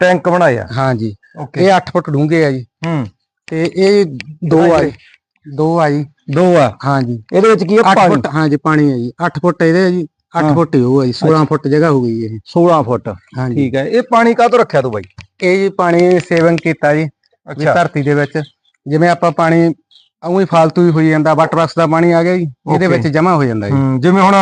Tank ਬਣਾਇਆ। ਹਾਂਜੀ। Okay ਇਹ 8 ਫੁੱਟ ਡੂੰਘੇ ਆ ਜੀ। ਹੂੰ। ਤੇ ਇਹ ਦੋ ਆ ਜੀ। ਦੋ ਆ ਜੀ। ਦੋ ਆ? ਹਾਂਜੀ। ਇਹਦੇ ਵਿੱਚ ਕੀ ਹੈ 8 ਪਾਣੀ? ਫੁੱਟ ਹਾਂਜੀ ਪਾਣੀ ਹੈ ਜੀ। 8 ਫੁੱਟ ਇਹਦੇ ਆ ਜੀ। 8 ਹਾਂ। ਫੁੱਟ ਹੀ ਉਹ ਆ ਜੀ 16 ਫੁੱਟ ਜਗ੍ਹਾ ਹੋ ਗਈ ਇਹ। 16 ਫੁੱਟ। ਠੀਕ ਹੈ। ਇਹ ਪਾਣੀ ਕਾਹ ਤੋਂ ਰੱਖਿਆ ਤੂੰ ਬਾਈ? ਇਹ ਜੀ ਪਾਣੀ ਸੇਵਿੰਗ ਕੀਤਾ ਜੀ। ਵੀ ਧਰਤੀ ਦੇ ਵਿੱਚ। ਜਿਵੇਂ ਆਪਾਂ ਪਾਣੀ ਉਵੇਂ ਫਾਲਤੂ ਹੀ ਹੋਈ ਜਾਂਦਾ ਵਾਟਰ ਬਾਕਸ ਦਾ ਪਾਣੀ ਆ ਗਿਆ ਜੀ ਇਹਦੇ. ਵਿੱਚ ਜਮਾ ਹੋ ਜਾਂਦਾ ਜੀ। ਹੂੰ ਜਿਵੇਂ ਹੁਣ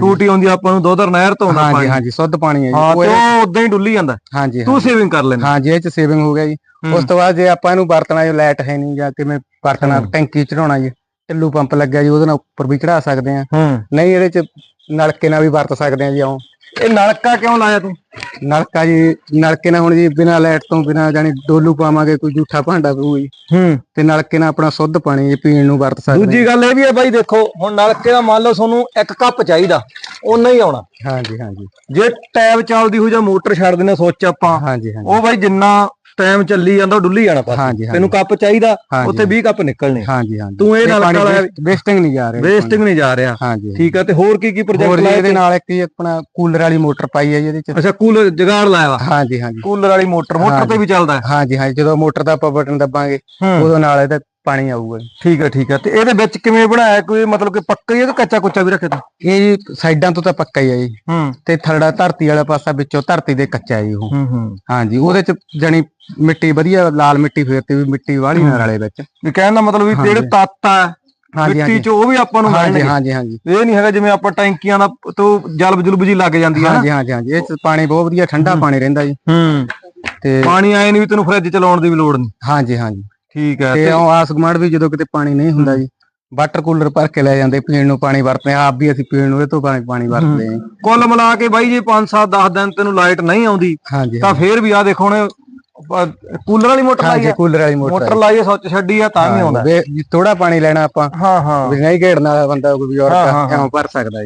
ਟੂਟੀ ਆਉਂਦੀ ਆ ਆਪਾਂ ਨੂੰ ਦੋਧਰ ਨਹਿਰ ਤੋਂ ਆਉਂਦਾ ਹਾਂਜੀ ਪਾਣੀ। ਹਾਂਜੀ ਸ਼ੁੱਧ ਪਾਣੀ ਹੈ ਜੀ। ਹਾਂ ਉਹ ਤੇ ਇਹਦੇ- ਉਹ ਉਦਾਂ ਹੀ ਡੁੱਲੀ ਜਾਂਦਾ। ਹਾਂਜੀ ਤੂੰ ਸੇਵਿੰਗ ਕਰ ਲੈਂਦਾ। ਹਾਂਜੀ ਇਹ ਚ ਸੇਵਿੰਗ ਹੋ ਗਿਆ ਜੀ। ਉਸ ਤੋਂ ਬਾਅਦ ਜੇ ਆਪਾਂ ਇਹਨੂੰ ਵਰਤਣਾ ਜੇ ਲਾਈਟ ਹੈ ਨਹੀਂ ਜਾਂ ਕਿਵੇਂ ਵਰਤਣਾ। ਟੈਂਕੀ ਚੜਾਉਣਾ ਜੀ ਟਿੱਲੂ ਪੰਪ ਲੱਗਿਆ ਜੀ ਉਹਦੇ ਨਾਲ ਉੱਪਰ ਵੀ ਚੜਾ ਸਕਦੇ ਆ ਹੂੰ। ਨਹੀਂ ਇਹਦੇ ਚ ਨਲਕੇ ਨਾਲ ਵੀ ਵਰਤ ਸਕਦੇ ਆ ਜੀ ਆਉਂ। ਇਹ ਨਲਕਾ ਕਿਉਂ ਲਾਇਆ ਤੂੰ? ਨਲਕਾ ਜੀ ਨਲਕੇ ਨਾਲ ਹੁਣ ਜੀ ਬਿਨਾਂ ਲਾਈਟ ਤੋਂ ਬਿਨਾਂ ਜਾਨੀ ਡੋਲੂ ਪਾਵਾਂਗੇ ਕੋਈ ਜੂਠਾ ਭਾਂਡਾ ਪਊ ਜੀ। ਹੂੰ। ਤੇ ਨਲਕੇ ਨਾਲ ਆਪਣਾ ਸ਼ੁੱਧ ਪਾਣੀ ਜੀ ਪੀਣ ਨੂੰ ਵਰਤ ਸਕਦੇ ਦੂਜੀ ਗੱਲ ਇਹ ਵੀ ਹੈ ਬਾਈ ਦੇਖੋ ਹੁਣ ਨਲਕੇ ਦਾ ਮੰਨ ਲਓ ਤੁਹਾਨੂੰ ਇੱਕ ਕੱਪ ਚਾਹੀਦਾ ਉਹਨਾਂ ਹੀ ਆਉਣਾ। ਹਾਂਜੀ ਹਾਂਜੀ। ਜੇ ਟੈਬ ਚੱਲਦੀ ਹੋ ਜਾਂ ਮੋਟਰ ਛੱਡ ਦਿੰਦੇ ਸੁੱਚ ਆਪਾਂ। ਹਾਂਜੀ ਹਾਂਜੀ। ਉਹ ਬਾਈ ਜਿੰਨਾ ਟਾਈਮ ਚੱਲੀ ਜਾਂਦਾ ਡੁੱਲੀ ਜਾਣਾ ਪਾਸੇ। ਤੈਨੂੰ ਕੱਪ ਚਾਹੀਦਾ ਉੱਥੇ 20 ਕੱਪ ਨਿਕਲਣੇ। ਹਾਂਜੀ ਹਾਂਜੀ। ਤੂੰ ਇਹ ਨਲਕਾ ਲਾਇਆ ਵੇਸਟਿੰਗ ਨਹੀਂ ਜਾ ਰਿਹਾ ਵੇਸਟਿੰਗ ਨਹੀਂ ਜਾ ਰਿਹਾ। ਹਾਂਜੀ ਠੀਕ ਆ ਤੇ ਹੋਰ ਕੀ ਕੀ ਪ੍ਰੋਜੈਕਟ ਲਾਇਆ ਇਹਦੇ ਨਾਲ ਇੱਕ ਆਪਣਾ ਕੂਲਰ ਵਾਲੀ ਮੋਟਰ ਪਾਈ ਹੈ ਜੀ ਇਹਦੇ ਚ। ਅੱਛਾ ਕੂਲਰ ਜਗਾੜ ਲਾਇਆ ਵਾ? ਹਾਂਜੀ ਹਾਂਜੀ। ਕੂਲਰ ਵਾਲੀ ਮੋਟਰ ਮੋਟਰ ਤੇ ਵੀ ਚੱਲਦਾ? ਹਾਂਜੀ ਹਾਂਜੀ। ਜਦੋਂ ਮੋਟਰ ਦਾ ਆਪਾਂ ਬਟਨ ਦੱਬਾਂਗੇ ਉਦੋਂ ਨਾਲ ਇਹਦਾ ਪਾਣੀ ਆਊਗਾ ਜੀ। ਠੀਕ ਹੈ ਠੀਕ ਹੈ। ਤੇ ਇਹਦੇ ਵਿੱਚ ਕਿਵੇਂ ਬਣਾਇਆ? ਕੋਈ ਮਤਲਬ ਕਿ ਪੱਕਾ ਹੀ ਹੈ ਕਿ ਕੱਚਾ ਕੁੱਚਾ ਵੀ ਰੱਖਿਆ ਤੂੰ ਇਹ ਜੀ ਸਾਈਡਾਂ ਤੋਂ ਤਾਂ ਪੱਕਾ ਹੀ ਹੈ ਜੀ। ਹੂੰ। ਤੇ ਥਰੜਾ ਧਰਤੀ ਵਾਲਾ ਪਾਸਾ ਵਿੱਚੋਂ ਧਰਤੀ ਦੇ ਕੱਚਾ ਹੈ ਜੀ ਉਹ। ਹੂੰ ਹੂੰ। ਹਾਂਜੀ ਉਹਦੇ ਚ ਜਣੀ ਮਿੱਟੀ ਵਧੀਆ ਲਾਲ ਮਿੱਟੀ ਫੇਰਤੀ ਵੀ ਮਿੱਟੀ ਵਾਲੀ ਨਾਲ ਰਲੇ ਵਿੱਚ। ਵੀ ਕਹਿਣ ਦਾ ਮਤਲਬ ਵੀ। ਜਿਹੜੇ ਤੱਤ ਆ ਹਾਂਜੀ ਮਿੱਟੀ ਚ ਉਹ ਵੀ ਆਪਾਂ ਨੂੰ ਹਾਂਜੀ ਮਿਲਣਗੇ ਹਾਂਜੀ ਹਾਂਜੀ। ਇਹ ਨਹੀਂ ਹੈਗਾ ਜਿਵੇਂ ਆਪਾਂ ਟੈਂਕੀਆਂ ਦਾ ਤੋਂ ਜਲਬ ਜੁਲਬ ਜੀ ਲੱਗ ਜਾਂਦੀ ਆ ਹਾਂਜੀ ਹਾਂਜੀ ਹਾਂਜੀ। ਇਹ ਚ ਪਾਣੀ ਬਹੁਤ ਵਧੀਆ ਠੰਡਾ ਪਾਣੀ ਰਹਿੰਦਾ ਜੀ। ਹੂੰ। ਤੇ ਪਾਣੀ ਆਏ ਨਹੀਂ ਵੀ ਤੈਨੂੰ ਫਰਿੱਜ ਚਲਾਉਣ ਦੀ ਵੀ ਲੋੜ ਨਹੀਂ ਹਾਂਜੀ ਹਾਂਜੀ। ਠੀਕ ਹੈ ਤੇ ਉਹ ਆਸ ਗੁਆਂਢ ਵੀ ਜਦੋਂ ਕਿਤੇ ਪਾਣੀ ਨਹੀਂ ਹੁੰਦਾ ਜੀ ਵਾਟਰ ਕੂਲਰ ਭਰ ਕੇ ਲੈ ਜਾਂਦੇ ਪੀਣ ਨੂੰ ਪਾਣੀ ਵਰਤਦੇ ਆਪ ਵੀ ਅਸੀਂ ਪੀਣ ਨੂੰ ਇਹ ਤੋਂ ਪਾਣੀ ਵਰਤਦੇ ਆ ਕੁੱਲ ਮਿਲਾ ਕੇ ਬਾਈ ਜੇ 5 7 10 ਦਿਨ ਤੈਨੂੰ ਲਾਈਟ ਨਹੀਂ ਆਉਂਦੀ ਤਾਂ ਫੇਰ ਵੀ ਆ ਦੇਖੋ ਹੁਣ ਕੂਲਰ ਵਾਲੀ ਮੋਟਰ ਲਾਈ ਕੂਲਰ ਵਾਲੀ ਮੋਟਰ ਮੋਟਰ ਲਾਈ। ਸੁੱਚ ਛੱਡੀ ਆ ਤਾਂ ਵੀ ਆਉਂਦਾ। ਥੋੜਾ ਪਾਣੀ ਲੈਣਾ ਆਪਾਂ। ਹਾਂ ਹਾਂ। ਵੀ ਨਹੀਂ ਘੇੜਨ ਬੰਦਾ ਕੋਈ ਬਜ਼ੁਰਗ ਹਾਂ, ਹਾਂ, ਹਾਂ। ਐਵੇਂ ਭਰ ਸਕਦਾ